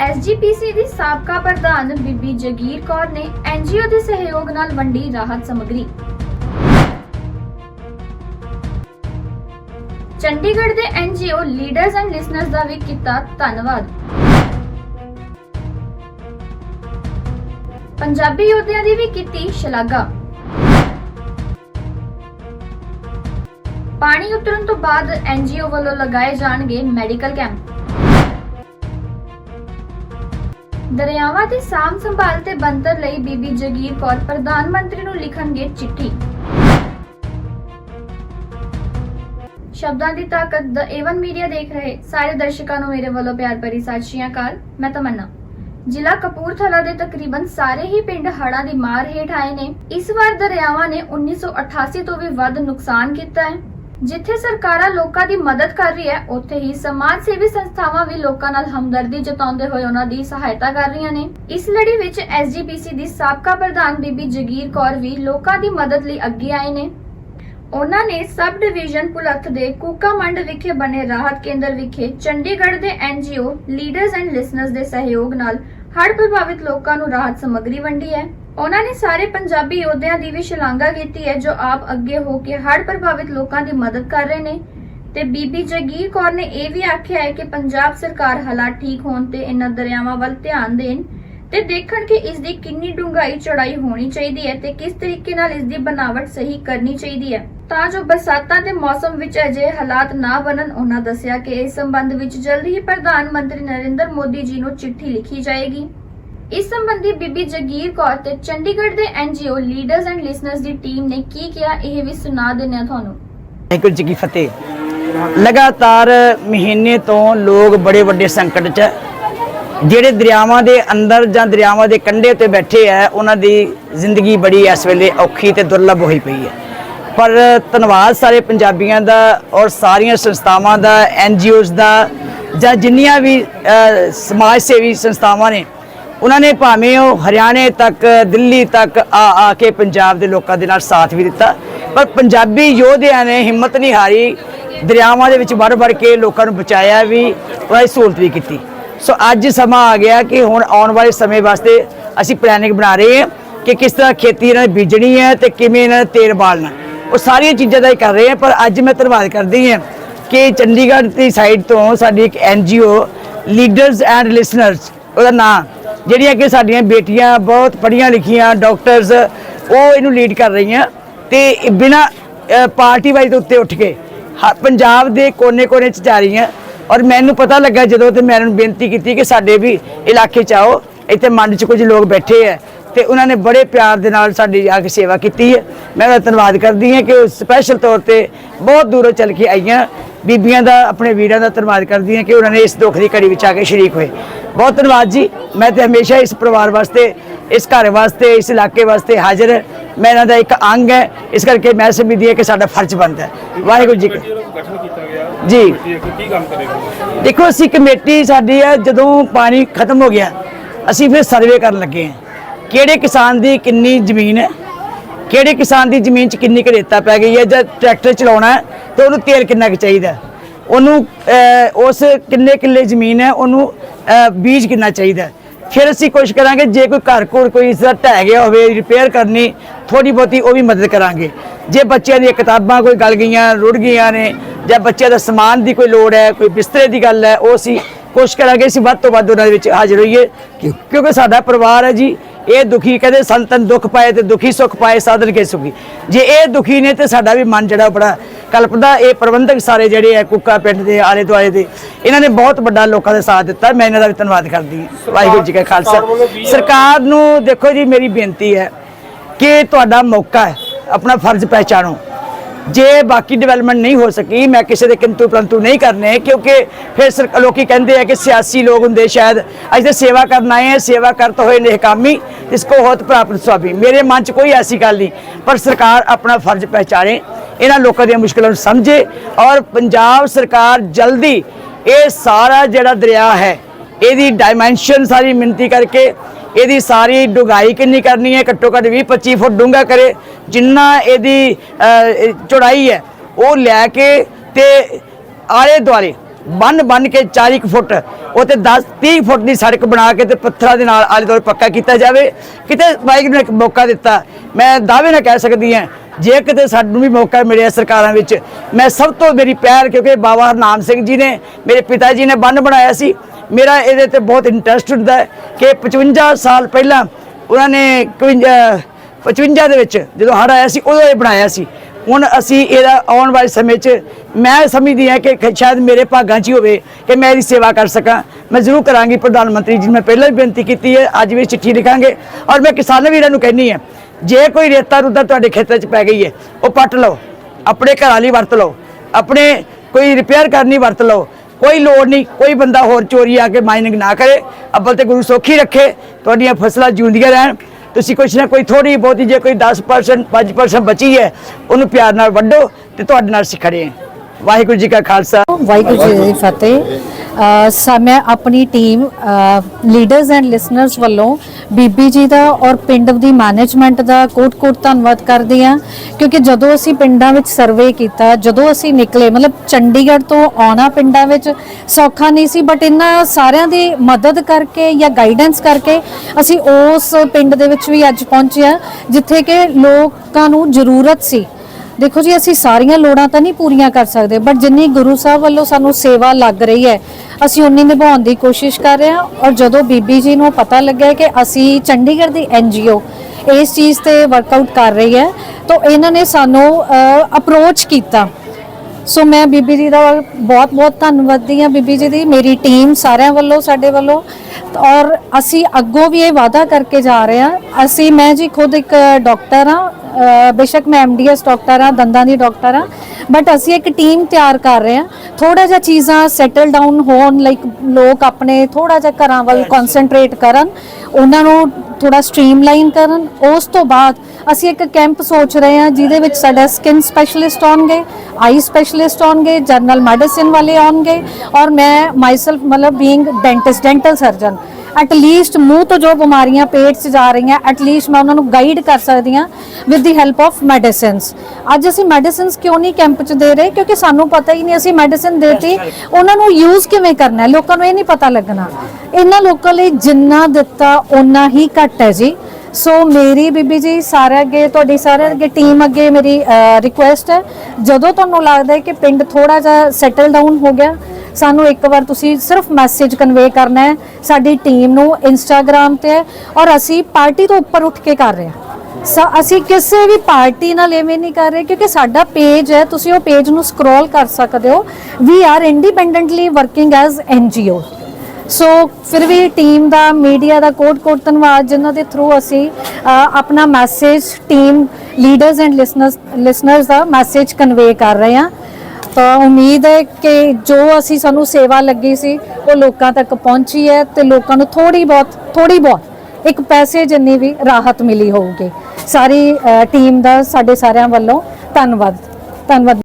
SGPC ਦੀ ਸਾਬਕਾ ਪ੍ਰਧਾਨ ਬੀਬੀ ਜਗੀਰ ਕੌਰ ਨੇ ਐਨਜੀਓ ਦੇ ਸਹਿਯੋਗ ਨਾਲ ਵੰਡੀ ਰਾਹਤ ਸਮੱਗਰੀ। ਚੰਡੀਗੜ੍ਹ ਦੇ ਐਨਜੀਓ ਲੀਡਰਸ ਐਂਡ ਲਿਸਨਰਸ ਦਾ ਵੀ ਕੀਤਾ ਧੰਨਵਾਦ। ਪੰਜਾਬੀ ਯੋਧਿਆਂ ਦੀ ਵੀ ਕੀਤੀ ਸ਼ਲਾਘਾ। ਪਾਣੀ ਉਤਰਨ ਤੋਂ ਬਾਅਦ ਐਨਜੀਓ ਵੱਲੋਂ ਲਗਾਏ ਜਾਣਗੇ ਮੈਡੀਕਲ ਕੈਂਪ। ਦਰਿਆਵਾਂ ਦੀ ਸਾਂਭ ਸੰਭਾਲ ਤੇ ਬੰਤਰ ਲਈ ਬੀਬੀ ਜਗੀਰ ਕੌਰ ਪ੍ਰਧਾਨ ਮੰਤਰੀ ਨੂੰ ਲਿਖਣਗੇ ਚਿੱਠੀ। ਸ਼ਬਦਾਂ ਦੀ ਤਾਕਤ ਦ ਏਵਨ ਮੀਡੀਆ ਦੇਖ ਰਹੇ ਸਾਰੇ ਦਰਸ਼ਕਾਂ ਨੂੰ ਮੇਰੇ ਵੱਲੋਂ ਪਿਆਰ ਭਰੀ ਸਤਿ ਸ਼੍ਰੀ ਅਕਾਲ, ਮੈਂ ਤਮੰਨਾ। ਜ਼ਿਲ੍ਹਾ ਕਪੂਰਥਲਾ ਦੇ ਤਕਰੀਬਨ ਸਾਰੇ ਹੀ ਪਿੰਡ ਹੜ੍ਹਾਂ ਦੀ ਮਾਰ ਹੇਠ ਆਏ ਨੇ। ਇਸ ਵਾਰ ਦਰਿਆਵਾਂ ਨੇ 1988 ਤੋਂ ਵੀ ਵੱਧ ਨੁਕਸਾਨ ਕੀਤਾ ਹੈ। ਜਿੱਥੇ ਸਰਕਾਰਾਂ ਲੋਕਾਂ ਦੀ ਮਦਦ ਕਰ ਰਹੀ ਹੈ, ਉੱਥੇ ਹੀ ਸਮਾਜ ਸੇਵੀ ਸੰਸਥਾਵਾਂ ਵੀ ਲੋਕਾਂ ਨਾਲ ਹਮਦਰਦੀ ਜਤਾਉਂਦੇ ਹੋਏ ਉਹਨਾਂ ਦੀ ਸਹਾਇਤਾ ਕਰ ਰਹੀਆਂ ਨੇ। ਇਸ ਲੜੀ ਵਿੱਚ ਐਸਜੀਪੀਸੀ ਦੀ ਸਾਬਕਾ ਪ੍ਰਧਾਨ ਬੀਬੀ ਜਗੀਰ ਕੌਰ ਵੀ ਲੋਕਾਂ ਦੀ ਮਦਦ ਲਈ ਅੱਗੇ ਆਏ ਨੇ। ਉਹਨਾਂ ਨੇ ਸਬ ਡਿਵੀਜ਼ਨ ਪੁਲੱਥ ਦੇ ਕੂਕਾ ਮੰਡ ਵਿਖੇ ਬਣੇ ਰਾਹਤ ਕੇਂਦਰ ਵਿਖੇ ਚੰਡੀਗੜ੍ਹ ਦੇ ਐਨਜੀਓ ਲੀਡਰਸ ਐਂਡ ਲਿਸਨਰਸ ਦੇ ਸਹਿਯੋਗ ਨਾਲ ਹੜ੍ਹ ਪ੍ਰਭਾਵਿਤ ਲੋਕਾਂ ਨੂੰ ਰਾਹਤ ਸਮੱਗਰੀ ਵੰਡੀ ਹੈ। ਉਹਨਾਂ ਨੇ ਸਾਰੇ ਪੰਜਾਬੀ ਯੋਧਿਆਂ ਦੀ ਵੀ ਸ਼ਲਾਘਾ ਕੀਤੀ ਹੈ, ਜੋ ਆਪ ਅੱਗੇ ਹੋ ਕੇ ਹੜ੍ਹ ਪ੍ਰਭਾਵਿਤ ਲੋਕਾਂ ਦੀ ਮਦਦ ਕਰ ਰਹੇ ਨੇ। ਤੇ ਬੀਬੀ ਜਗੀਰ ਕੌਰ ਨੇ ਇਹ ਵੀ ਆਖਿਆ ਹੈ ਕਿ ਪੰਜਾਬ ਸਰਕਾਰ ਹਾਲਾਤ ਠੀਕ ਹੋਣ ਤੇ ਇਹਨਾਂ ਦਰਿਆਵਾਂ ਵੱਲ ਧਿਆਨ ਦੇਣ ਤੇ ਦੇਖਣ ਕਿ ਇਸ ਦੀ ਕਿੰਨੀ ਡੂੰਘਾਈ ਚੜਾਈ ਹੋਣੀ ਚਾਹੀਦੀ ਹੈ ਤੇ ਕਿਸ ਤਰੀਕੇ ਨਾਲ ਇਸ ਦੀ ਬਣਾਵਟ ਸਹੀ ਕਰਨੀ ਚਾਹੀਦੀ ਹੈ। ਤਾਂ ਜੋ ਬਰਸਾਤਾਂ ਦੇ ਮੌਸਮ ਵਿੱਚ ਅਜੇ ਹਾਲਾਤ ਨਾ ਬਣਨ, ਉਹਨਾਂ ਦੱਸਿਆ ਕਿ ਇਸ ਸੰਬੰਧ ਵਿੱਚ ਜਲਦ ਹੀ ਪ੍ਰਧਾਨ ਮੰਤਰੀ ਨਰਿੰਦਰ ਮੋਦੀ ਜੀ ਨੂੰ ਚਿੱਠੀ ਲਿਖੀ ਜਾਏਗੀ। ਇਸ ਸੰਬੰਧੀ ਬੀਬੀ ਜਗੀਰ ਕੌਰ ਤੇ ਚੰਡੀਗੜ੍ਹ ਦੇ ਐਨਜੀਓ ਲੀਡਰਸ ਐਂਡ ਲਿਸਨਰਸ ਦੀ ਟੀਮ ਨੇ ਕੀ ਕਿਹਾ, ਇਹ ਵੀ ਸੁਣਾ ਦਿੰਦੇ ਹਾਂ ਤੁਹਾਨੂੰ। ਵਾਹਿਗੁਰੂ ਜੀ ਕੀ ਫਤਿਹ। ਲਗਾਤਾਰ ਮਹੀਨੇ ਤੋਂ ਲੋਕ ਬੜੇ ਵੱਡੇ ਸੰਕਟ 'ਚ ਹੈ। ਜਿਹੜੇ ਦਰਿਆਵਾਂ ਦੇ ਅੰਦਰ ਜਾਂ ਦਰਿਆਵਾਂ ਦੇ ਕੰਢੇ ਤੇ ਬੈਠੇ ਆ, ਉਹਨਾਂ ਦੀ ਜ਼ਿੰਦਗੀ ਬੜੀ ਇਸ ਵੇਲੇ ਔਖੀ ਤੇ ਦੁਰਲਭ ਹੋਈ ਪਈ ਹੈ। ਪਰ ਧੰਨਵਾਦ ਸਾਰੇ ਪੰਜਾਬੀਆਂ ਦਾ ਔਰ ਸਾਰੀਆਂ ਸੰਸਥਾਵਾਂ ਦਾ, ਐਨ ਐਨਜੀਓਜ਼ ਦਾ ਜਾਂ ਜਿੰਨੀਆਂ ਵੀ ਸਮਾਜ ਸੇਵੀ ਸੰਸਥਾਵਾਂ ਨੇ ਉਹਨਾਂ ਨੇ ਭਾਵੇਂ ਉਹ ਹਰਿਆਣੇ ਤੱਕ, ਦਿੱਲੀ ਤੱਕ ਆ ਆ ਕੇ ਪੰਜਾਬ ਦੇ ਲੋਕਾਂ ਦੇ ਨਾਲ ਸਾਥ ਵੀ ਦਿੱਤਾ, ਪਰ ਪੰਜਾਬੀ ਯੋਧਿਆਂ ਨੇ ਹਿੰਮਤ ਨਹੀਂ ਹਾਰੀ, ਦਰਿਆਵਾਂ ਦੇ ਵਿੱਚ ਵੜ ਵੜ ਕੇ ਲੋਕਾਂ ਨੂੰ ਬਚਾਇਆ ਵੀ, ਉਹਨਾਂ ਦੀ ਸਹੂਲਤ ਵੀ ਕੀਤੀ। ਸੋ ਅੱਜ ਸਮਾਂ ਆ ਗਿਆ ਕਿ ਹੁਣ ਆਉਣ ਵਾਲੇ ਸਮੇਂ ਵਾਸਤੇ ਅਸੀਂ ਪਲੈਨਿੰਗ ਬਣਾ ਰਹੇ ਹਾਂ ਕਿ ਕਿਸ ਤਰ੍ਹਾਂ ਖੇਤੀ ਇਹਨਾਂ ਨੇ ਬੀਜਣੀ ਹੈ ਤੇ ਕਿਵੇਂ ਇਹਨਾਂ ਨੇ ਤੇਲ ਬਾਲਣਾ। ਉਹ ਸਾਰੀਆਂ ਚੀਜ਼ਾਂ ਦਾ ਹੀ ਕਰ ਰਹੇ ਹਾਂ, ਪਰ ਅੱਜ ਮੈਂ ਧੰਨਵਾਦ ਕਰਦੀ ਹਾਂ ਕਿ ਚੰਡੀਗੜ੍ਹ ਦੀ ਸਾਈਡ ਤੋਂ ਸਾਡੀ ਇੱਕ ਐਨਜੀਓ ਲੀਡਰਸ ਐਂਡ ਲਿਸਨਰਸ ਉਹਦਾ ਨਾਮ ਜਿਹੜੀਆਂ ਕਿ ਸਾਡੀਆਂ ਬੇਟੀਆਂ ਬਹੁਤ ਪੜ੍ਹੀਆਂ ਲਿਖੀਆਂ ਡਾਕਟਰਸ ਉਹ ਇਹਨੂੰ ਲੀਡ ਕਰ ਰਹੀਆਂ ਤੇ ਬਿਨਾ ਪਾਰਟੀ ਵਾਈਜ਼ ਦੇ ਉੱਤੇ ਉੱਠ ਕੇ ਹ- ਪੰਜਾਬ ਦੇ ਕੋਨੇ-ਕੋਨੇ ਚ ਜਾ ਰਹੀਆਂ ਔਰ ਮੈਨੂੰ ਪਤਾ ਲੱਗਾ ਜਦੋਂ ਤੇ ਮੈਂ ਇਹਨਾਂ ਨੂੰ ਬੇਨਤੀ ਕੀਤੀ ਕਿ ਸਾਡੇ ਵੀ ਇਲਾਕੇ ਚ ਆਓ, ਇੱਥੇ ਮੰਡ ਚ ਕੁਝ ਲੋਕ ਬੈਠੇ ਆ ਤੇ ਉਹਨਾਂ ਨੇ ਬੜੇ ਪਿਆਰ ਦੇ ਨਾਲ ਸਾਡੀ ਆ ਕੇ ਸੇਵਾ ਕੀਤੀ ਹੈ। ਮੈਂ ਉਹਦਾ ਧੰਨਵਾਦ ਕਰਦੀ ਹਾਂ ਕਿ ਉਹ ਸਪੈਸ਼ਲ ਤੌਰ ਤੇ ਬਹੁਤ ਦੂਰੋਂ ਚੱਲ ਕੇ ਆਈਆਂ ਬੀਬੀਆਂ ਦਾ, ਆਪਣੇ ਵੀਰਾਂ ਦਾ ਧੰਨਵਾਦ ਕਰਦੀ ਹਾਂ ਕਿ ਉਹਨਾਂ ਨੇ ਇਸ ਦੁੱਖ ਦੀ ਘੜੀ ਵਿੱਚ ਆ ਕੇ ਸ਼ਰੀਕ ਹੋਏ। ਬਹੁਤ ਧੰਨਵਾਦ ਜੀ। ਮੈਂ ਤੇ ਹਮੇਸ਼ਾ ਇਸ ਪਰਿਵਾਰ ਵਾਸਤੇ, ਇਸ ਘਰ ਵਾਸਤੇ, ਇਸ ਇਲਾਕੇ ਵਾਸਤੇ ਹਾਜ਼ਰ ਹਾਂ। ਮੈਂ ਇਹਨਾਂ ਦਾ ਇੱਕ ਅੰਗ ਹੈ। ਇਸ ਕਰਕੇ ਮੈਂ ਸਮਝਦੀ ਹਾਂ ਕਿ ਸਾਡਾ ਫਰਜ਼ ਬਣਦਾ ਹੈ। ਵਾਹਿਗੁਰੂ ਜੀ ਜੀ। ਦੇਖੋ, ਅਸੀਂ ਕਮੇਟੀ ਸਾਡੀ ਹੈ, ਜਦੋਂ ਪਾਣੀ ਖਤਮ ਹੋ ਗਿਆ, ਅਸੀਂ ਫਿਰ ਸਰਵੇ ਕਰਨ ਲੱਗੇ ਹਾਂ। ਕਿਹੜੇ ਕਿਸਾਨ ਦੀ ਕਿੰਨੀ ਜ਼ਮੀਨ ਹੈ? ਕਿਹੜੇ ਕਿਸਾਨ ਦੀ ਜ਼ਮੀਨ 'ਚ ਕਿੰਨੀ ਕੁ ਰੇਤਾ ਪੈ ਗਈ ਹੈ ਜਾਂ ਟਰੈਕਟਰ ਚਲਾਉਣਾ ਤਾਂ ਉਹਨੂੰ ਤੇਲ ਕਿੰਨਾ ਕੁ ਚਾਹੀਦਾ ਉਹਨੂੰ ਉਸ ਕਿੰਨੇ ਕਿੱਲੇ ਜ਼ਮੀਨ ਹੈ, ਉਹਨੂੰ ਬੀਜ ਕਿੰਨਾ ਚਾਹੀਦਾ ਫਿਰ ਅਸੀਂ ਕੋਸ਼ਿਸ਼ ਕਰਾਂਗੇ, ਜੇ ਕੋਈ ਘਰ ਕੋਲ ਕੋਈ ਇਸ ਦਾ ਢਹਿ ਗਿਆ ਹੋਵੇ ਰਿਪੇਅਰ ਕਰਨੀ ਥੋੜੀ ਬਹੁਤੀ ਉਹ ਵੀ ਮਦਦ ਕਰਾਂਗੇ। ਜੇ ਬੱਚਿਆਂ ਦੀਆਂ ਕਿਤਾਬਾਂ ਕੋਈ ਗਲ ਗਈਆਂ, ਰੁੜ ਗਈਆਂ ਨੇ, ਜਾਂ ਬੱਚਿਆਂ ਦਾ ਸਮਾਨ ਦੀ ਕੋਈ ਲੋੜ ਹੈ, ਕੋਈ ਬਿਸਤਰੇ ਦੀ ਗੱਲ ਹੈ, ਉਹ ਅਸੀਂ ਕੋਸ਼ਿਸ਼ ਕਰਾਂਗੇ, ਅਸੀਂ ਵੱਧ ਤੋਂ ਵੱਧ ਉਹਨਾਂ ਦੇ ਵਿੱਚ ਹਾਜ਼ਰ ਹੋਈਏ, ਕਿਉਂ- ਕਿਉਂਕਿ ਸਾਡਾ ਪਰਿਵਾਰ ਹੈ ਜੀ ਇਹ ਦੁਖੀ ਕਹਿੰਦੇ ਸੰਤਨ ਦੁੱਖ ਪਾਏ ਤੇ ਦੁਖੀ ਸੁਖ ਪਾਏ ਸਾਧਨ ਕੇ ਸੁਖੀ। ਜੇ ਇਹ ਦੁਖੀ ਨੇ ਤੇ ਸਾਡਾ ਵੀ ਮਨ ਜਿਹੜਾ ਬੜਾ ਕਲਪਦਾ ਇਹ ਪ੍ਰਬੰਧਕ ਸਾਰੇ ਜਿਹੜੇ ਆ ਕੁੱਕਾ ਪਿੰਡ ਦੇ ਆਲੇ ਦੁਆਲੇ ਦੇ ਇਹਨਾਂ ਨੇ ਬਹੁਤ ਵੱਡਾ ਲੋਕਾਂ ਦਾ ਸਾਥ ਦਿੱਤਾ ਮੈਂ ਇਹਨਾਂ ਦਾ ਵੀ ਧੰਨਵਾਦ ਕਰਦੀ ਹਾਂ। ਵਾਹਿਗੁਰੂ ਜੀ ਕਾ ਖਾਲਸਾ। ਸਰਕਾਰ ਨੂੰ ਦੇਖੋ ਜੀ ਮੇਰੀ ਬੇਨਤੀ ਹੈ ਕਿ ਤੁਹਾਡਾ ਮੌਕਾ ਹੈ ਆਪਣਾ ਫਰਜ਼ ਪਹਿਚਾਣੋ। ਜੇ ਬਾਕੀ ਡਿਵੈਲਪਮੈਂਟ ਨਹੀਂ ਹੋ ਸਕੀ, ਮੈਂ ਕਿਸੇ ਦੇ ਕਿੰਤੂ ਪਰੰਤੂ ਨਹੀਂ ਕਰਨੇ, ਕਿਉਂਕਿ ਫਿਰ ਸਰ- ਲੋਕੀ ਕਹਿੰਦੇ ਆ ਕਿ ਸਿਆਸੀ ਲੋਕ ਹੁੰਦੇ ਸ਼ਾਇਦ ਅੱਜ ਤੇ ਸੇਵਾ ਕਰਨ ਆਏ ਆ ਸੇਵਾ ਕਰਤ ਹੋਏ ਨਿਹਕਾਮੀ ਇਸ ਕੋ ਹੋਤ ਪ੍ਰਾਪਤ ਸੁਆਬੀ ਮੇਰੇ ਮਨ 'ਚ ਕੋਈ ਐਸੀ ਗੱਲ ਨਹੀਂ, ਪਰ ਸਰਕਾਰ ਆਪਣਾ ਫਰਜ਼ ਪਹਿਚਾਣੇ, ਇਹਨਾਂ ਲੋਕਾਂ ਦੀਆਂ ਮੁਸ਼ਕਲਾਂ ਨੂੰ ਸਮਝੇ ਔਰ ਪੰਜਾਬ ਸਰਕਾਰ ਜਲਦੀ ਇਹ ਸਾਰਾ ਜਿਹੜਾ ਦਰਿਆ ਹੈ, ਇਹਦੀ ਡਾਈਮੈਂਸ਼ਨ ਸਾਰੀ ਮਿਣਤੀ ਕਰਕੇ ਇਹਦੀ ਸਾਰੀ ਡੁਗਾਈ ਕਿੰਨੀ ਕਰਨੀ ਹੈ? ਘੱਟੋ ਘੱਟ 20 25 ਫੁੱਟ ਡੂੰਘਾ ਕਰੇ। ਜਿੰਨਾ ਇਹਦੀ ਚੌੜਾਈ ਹੈ, ਉਹ ਲੈ ਕੇ ਤੇ ਆਲੇ ਦੁਆਲੇ ਬੰਨ ਬੰਨ ਕੇ 40 ਕੁ ਫੁੱਟ ਉਹ ਤੇ 10 30 ਫੁੱਟ ਦੀ ਸੜਕ ਬਣਾ ਕੇ ਤੇ ਪੱਥਰਾਂ ਦੇ ਨਾਲ ਆਲੇ ਦੁਆਲੇ ਪੱਕਾ ਕੀਤਾ ਜਾਵੇ। ਕਿਤੇ ਬਾਈਕ ਨੂੰ ਇੱਕ ਮੌਕਾ ਦਿੱਤਾ, ਮੈਂ ਦਾਅਵੇ ਨਾਲ ਕਹਿ ਸਕਦੀ ਹਾਂ ਜੇ ਕਿਤੇ ਸਾਨੂੰ ਵੀ ਮੌਕਾ ਮਿਲਿਆ ਸਰਕਾਰਾਂ ਵਿੱਚ, ਮੈਂ ਸਭ ਤੋਂ ਮੇਰੀ ਪਹਿਲ ਕਿਉਂਕਿ ਬਾਬਾ ਹਰਨਾਮ ਸਿੰਘ ਜੀ ਨੇ, ਮੇਰੇ ਪਿਤਾ ਜੀ ਨੇ ਬੰਨ ਬਣਾਇਆ ਸੀ। ਮੇਰਾ ਇਹਦੇ ਤੇ ਬਹੁਤ ਇੰਟਰਸਟ ਹੁੰਦਾ ਹੈ ਕਿ 55 ਸਾਲ ਪਹਿਲਾਂ ਉਹਨਾਂ ਨੇ 51 55 ਦੇ ਵਿੱਚ ਜਦੋਂ ਹੜ ਆਇਆ ਸੀ, ਉਦੋਂ ਇਹ ਬਣਾਇਆ ਸੀ। ਹੁਣ ਅਸੀਂ ਇਹਦਾ ਆਉਣ ਵਾਲੇ ਸਮੇਂ 'ਚ ਮੈਂ ਸਮਝਦੀ ਹਾਂ ਕਿ ਸ਼ਾਇਦ ਮੇਰੇ ਭਾਗਾਂ 'ਚ ਹੀ ਹੋਵੇ ਕਿ ਮੈਂ ਇਹਦੀ ਸੇਵਾ ਕਰ ਸਕਾਂ। ਮੈਂ ਜ਼ਰੂਰ ਕਰਾਂਗੀ, ਪ੍ਰਧਾਨ ਮੰਤਰੀ ਜੀ, ਮੈਂ ਪਹਿਲਾਂ ਵੀ ਬੇਨਤੀ ਕੀਤੀ ਹੈ, ਅੱਜ ਵੀ ਚਿੱਠੀ ਲਿਖਾਂਗੇ ਔਰ ਮੈਂ ਕਿਸਾਨ ਵੀਰਾਂ ਨੂੰ ਕਹਿੰਨੀ ਹੈ, ਜੇ ਕੋਈ ਰੇਤਾ ਰੁੱਦਾ ਤੁਹਾਡੇ ਖੇਤਾਂ 'ਚ ਪੈ ਗਈ ਹੈ, ਉਹ ਪੱਟ ਲਓ, ਆਪਣੇ ਘਰਾਂ ਲਈ ਵਰਤ ਲਓ, ਆਪਣੇ ਕੋਈ ਰਿਪੇਅਰ ਕਰਨੀ ਵਰਤ ਲਓ, ਕੋਈ ਲੋੜ ਨਹੀਂ, ਕੋਈ ਬੰਦਾ ਹੋਰ ਚੋਰੀ ਆ ਕੇ ਮਾਈਨਿੰਗ ਨਾ ਕਰੇ, ਅੱਬਲ ਤੇ ਗੁਰੂ ਸੋਖੀ ਰੱਖੇ, ਤੁਹਾਡੀਆਂ ਫਸਲਾਂ ਜਿਉਂਦੀਆਂ ਰਹਿਣ ਤੁਸੀਂ ਕੁਛ ਨਾ ਕੋਈ ਥੋੜੀ ਬਹੁਤੀ ਜੇ ਕੋਈ 10% 5% ਬਚੀ ਹੈ, ਉਹਨੂੰ ਪਿਆਰ ਨਾਲ ਵੱਢੋ ਤੇ ਤੁਹਾਡੇ ਨਾਲ ਅਸੀਂ ਖੜੇ ਹਾਂ। ਵਾਹਿਗੁਰੂ ਜੀ ਕਾ ਖਾਲਸਾ। ਵਾਹਿਗੁਰੂ ਜੀ ਦੀ ਫਤਿਹ। ਅ, ਮੈਂ ਆਪਣੀ ਟੀਮ ਲੀਡਰਸ ਐਂਡ ਲਿਸਨਰਸ ਵੱਲੋਂ ਬੀਬੀ ਜੀ ਦਾ ਔਰ ਪਿੰਡ ਦੀ ਮੈਨੇਜਮੈਂਟ ਦਾ ਕੋਟ-ਕੋਟ ਧੰਨਵਾਦ ਕਰਦੀ ਹਾਂ ਕਿਉਂਕਿ ਜਦੋਂ ਅਸੀਂ ਪਿੰਡਾਂ ਵਿੱਚ ਸਰਵੇ ਕੀਤਾ ਜਦੋਂ ਅਸੀਂ ਨਿਕਲੇ ਮਤਲਬ ਚੰਡੀਗੜ੍ਹ ਤੋਂ ਆਉਣਾ ਪਿੰਡਾਂ ਵਿੱਚ ਸੌਖਾ ਨਹੀਂ ਸੀ ਬਟ ਇਹਨਾਂ ਸਾਰਿਆਂ ਦੀ ਮਦਦ ਕਰਕੇ ਜਾਂ ਗਾਈਡੈਂਸ ਕਰਕੇ ਅਸੀਂ ਉਸ ਪਿੰਡ ਦੇ ਵਿੱਚ ਵੀ ਅੱਜ ਪਹੁੰਚੇ ਹਾਂ ਜਿੱਥੇ ਕਿ ਲੋਕਾਂ ਨੂੰ ਜ਼ਰੂਰਤ ਸੀ। ਦੇਖੋ ਜੀ, ਅਸੀਂ ਸਾਰੀਆਂ ਲੋੜਾਂ ਤਾਂ ਨਹੀਂ ਪੂਰੀਆਂ ਕਰ ਸਕਦੇ ਬਟ ਜਿੰਨੀ ਗੁਰੂ ਸਾਹਿਬ ਵੱਲੋਂ ਸਾਨੂੰ ਸੇਵਾ ਲੱਗ ਰਹੀ ਹੈ, ਅਸੀਂ ਉਨੀ ਨਿਭਾਉਣ ਦੀ ਕੋਸ਼ਿਸ਼ ਕਰ ਰਹੇ ਹਾਂ ਔਰ ਜਦੋਂ ਬੀਬੀ ਜੀ ਨੂੰ ਪਤਾ ਲੱਗਿਆ ਕਿ ਅਸੀਂ ਚੰਡੀਗੜ੍ਹ ਦੀ ਐਨਜੀਓ ਇਸ ਚੀਜ਼ ਤੇ ਵਰਕਆਊਟ ਕਰ ਰਹੀ ਹੈ, ਤਾਂ ਇਹਨਾਂ ਨੇ ਸਾਨੂੰ ਅਪਰੋਚ ਕੀਤਾ। ਸੋ ਮੈਂ ਬੀਬੀ ਜੀ ਦਾ ਬਹੁਤ ਬਹੁਤ ਧੰਨਵਾਦੀ ਹਾਂ ਬੀਬੀ ਜੀ ਦੀ, ਮੇਰੀ ਟੀਮ ਸਾਰਿਆਂ ਵੱਲੋਂ, ਸਾਡੇ ਵੱਲੋਂ। ਔਰ ਅਸੀਂ ਅੱਗੋਂ ਵੀ ਇਹ ਵਾਅਦਾ ਕਰਕੇ ਜਾ ਰਹੇ ਹਾਂ, ਅਸੀਂ, ਮੈਂ ਜੀ ਖੁਦ ਇੱਕ ਡਾਕਟਰ ਹਾਂ ਬੇਸ਼ੱਕ ਮੈਂ ਐਮਡੀਐਸ ਡਾਕਟਰ ਹਾਂ ਦੰਦਾਂ ਦੀ ਡਾਕਟਰ ਹਾਂ ਬਟ ਅਸੀਂ ਇੱਕ ਟੀਮ ਤਿਆਰ ਕਰ ਰਹੇ ਹਾਂ। ਥੋੜਾ ਜਿਹਾ ਚੀਜ਼ਾਂ ਸੈਟਲ ਡਾਊਨ ਹੋਣ ਲਾਈਕ ਲੋਕ ਆਪਣੇ ਥੋੜਾ ਜਿਹਾ ਘਰਾਂ ਵੱਲ ਕਨਸੈਂਟਰੇਟ ਕਰਨ ਉਹਨਾਂ ਨੂੰ ਥੋੜਾ ਸਟ੍ਰੀਮਲਾਈਨ ਕਰਨ। ਉਸ ਤੋਂ ਬਾਅਦ ਅਸੀਂ ਇੱਕ ਕੈਂਪ ਸੋਚ ਰਹੇ ਹਾਂ ਜਿਹਦੇ ਵਿੱਚ ਸਾਡਾ ਸਕਿਨ ਸਪੈਸ਼ਲਿਸਟ ਆਉਣਗੇ ਆਈ ਸਪੈਸ਼ਲਿਸਟ ਆਉਣਗੇ ਜਨਰਲ ਮੈਡੀਸਿਨ ਵਾਲੇ ਆਉਣਗੇ ਔਰ ਮੈਂ ਮਾਈਸੈਲਫ ਮਤਲਬ being dentist dental surgeon at least ਮੂੰਹ ਤੋਂ ਜੋ ਬਿਮਾਰੀਆਂ ਪੇਟ 'ਚ ਜਾ ਰਹੀਆਂ ਐਟ ਲੀਸਟ ਮੈਂ ਉਹਨਾਂ ਨੂੰ ਗਾਈਡ ਕਰ ਸਕਦੀ ਹਾਂ with the help of medicines ਅੱਜ ਅਸੀਂ ਮੈਡੀਸਿਨਸ ਕਿਉਂ ਨਹੀਂ ਕੈਂਪ 'ਚ ਦੇ ਰਹੇ? ਕਿਉਂਕਿ ਸਾਨੂੰ ਪਤਾ ਹੀ ਨਹੀਂ ਅਸੀਂ ਮੈਡੀਸਿਨ ਦੇਤੀ ਉਹਨਾਂ ਨੂੰ ਯੂਜ਼ ਕਿਵੇਂ ਕਰਨਾ ਹੈ? ਲੋਕਾਂ ਨੂੰ ਇਹ ਨਹੀਂ ਪਤਾ ਲੱਗਣਾ। ਇਹਨਾਂ ਲੋਕਾਂ ਲਈ ਜਿੰਨਾ ਦਿੱਤਾ ਓਨਾ ਹੀ ਘੱਟ ਹੈ ਜੀ। ਸੋ ਮੇਰੀ ਬੀਬੀ ਜੀ ਸਾਰੇ ਅੱਗੇ ਤੁਹਾਡੀ ਸਾਰੇ ਅੱਗੇ ਟੀਮ ਅੱਗੇ ਮੇਰੀ ਰਿਕੁਐਸਟ ਹੈ। ਜਦੋਂ ਤੁਹਾਨੂੰ ਲੱਗਦਾ ਹੈ ਕਿ ਪਿੰਡ ਥੋੜਾ ਜਿਹਾ ਸੈਟਲ ਡਾਊਨ ਹੋ ਗਿਆ ਸਾਨੂੰ ਇੱਕ ਵਾਰ ਤੁਸੀਂ ਸਿਰਫ ਮੈਸੇਜ ਕਨਵੇ ਕਰਨਾ ਹੈ। ਸਾਡੀ ਟੀਮ ਨੂੰ ਇੰਸਟਾਗ੍ਰam ਤੇ ਔਰ ਅਸੀਂ ਪਾਰਟੀ ਤੋਂ ਉੱਪਰ ਉੱਠ ਕੇ ਕਰ ਰਹੇ ਹਾਂ। ਸੋ ਅਸੀਂ ਕਿਸੇ ਵੀ ਪਾਰਟੀ ਨਾਲ ਐਵੇਂ ਨਹੀਂ ਕਰ ਰਹੇ ਕਿਉਂਕਿ ਸਾਡਾ ਪੇਜ ਹੈ, ਤੁਸੀਂ ਉਹ ਪੇਜ ਨੂੰ ਸਕਰੋਲ ਕਰ ਸਕਦੇ ਹੋ। We are independently working as NGO so ਫਿਰ ਵੀ ਟੀਮ ਦਾ ਮੀਡੀਆ ਦਾ ਕੋਟ ਕੋਟ ਧੰਨਵਾਦ, ਜਿਨ੍ਹਾਂ ਦੇ ਥਰੂ ਅਸੀਂ ਆਪਣਾ message team leaders and listeners listeners the message convey ਕਰ ਰਹੇ ਹਾਂ। ਤਾਂ ਉਮੀਦ ਹੈ ਕਿ ਜੋ ਅਸੀਂ ਸਾਨੂੰ ਸੇਵਾ ਲੱਗੀ ਸੀ, ਉਹ ਲੋਕਾਂ ਤੱਕ ਪਹੁੰਚੀ ਹੈ ਤੇ ਲੋਕਾਂ ਨੂੰ ਥੋੜੀ ਬਹੁਤ ਥੋੜੀ ਬਹੁਤ ਇੱਕ ਪੈਸੇ ਜਿੰਨੀ ਵੀ ਰਾਹਤ ਮਿਲੀ ਹੋਊਗੀ। ਸਾਰੀ ਟੀਮ ਦਾ ਸਾਡੇ ਸਾਰਿਆਂ ਵੱਲੋਂ ਧੰਨਵਾਦ ਧੰਨਵਾਦ